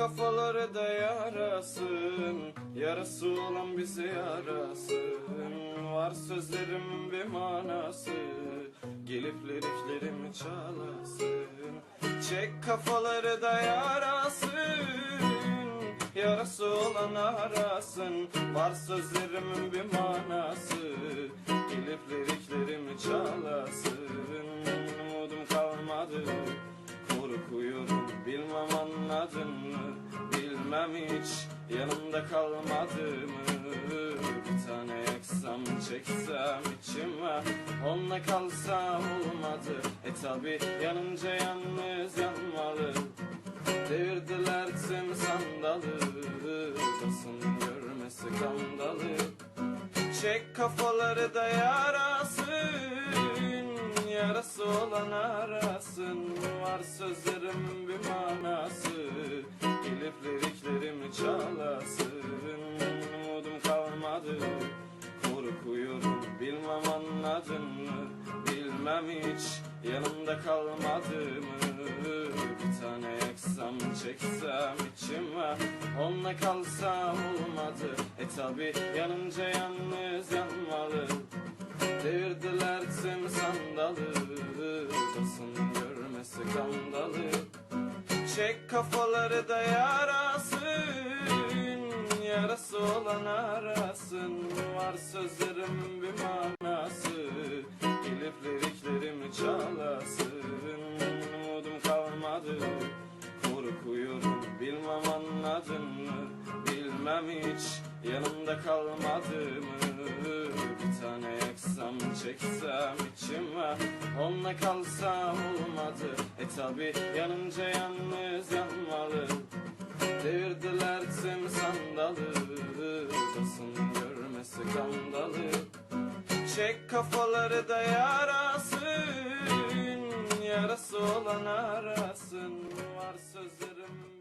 kafaları da yarasın. Yarası olan bizi yarasın Var sözlerimin bir manası. Gelip liriklerimi çalasın. Çek kafaları da yarasın. Yarası olan arasın. Var sözlerimin bir manası. Gelip liriklerimi çalasın. Umudum kalmadı. Korkuyorum bilmem anladın mı Bilmem hiç yanımda kalmadı mı? Bir tane yaksam çeksem içime Onunla kalsam olmadı. E tabi yanınca yalnız yanmalı. Devirdiler tüm sandalı. Basın görmesi kandalı. Çek kafaları da yarasın. Yarası olan arasın. Var sözlerimin bir manası anladın mı Bilmem hiç. Yanımda kalmadı mı Bir tane yaksam çeksem içime. Onunla kalsam olmadı. E tabi yanınca yalnız yanmalı. Devirdiler tüm sandalı. Basın görmesi kandalı. Çek kafaları da yarasın. Yarası olan arasın. Var sözlerim bir manası anladın mı Bilmem hiç. Yanımda kalmadı mı Bir tane yaksam çeksem içime. Onunla kalsam olmadı. E tabi yanınca yalnız yanmalı. Devirdiler tüm sandalı. Basın görmesi kandalı. Çek kafaları da yarasın. Yarası olan arasın. Var sözlerim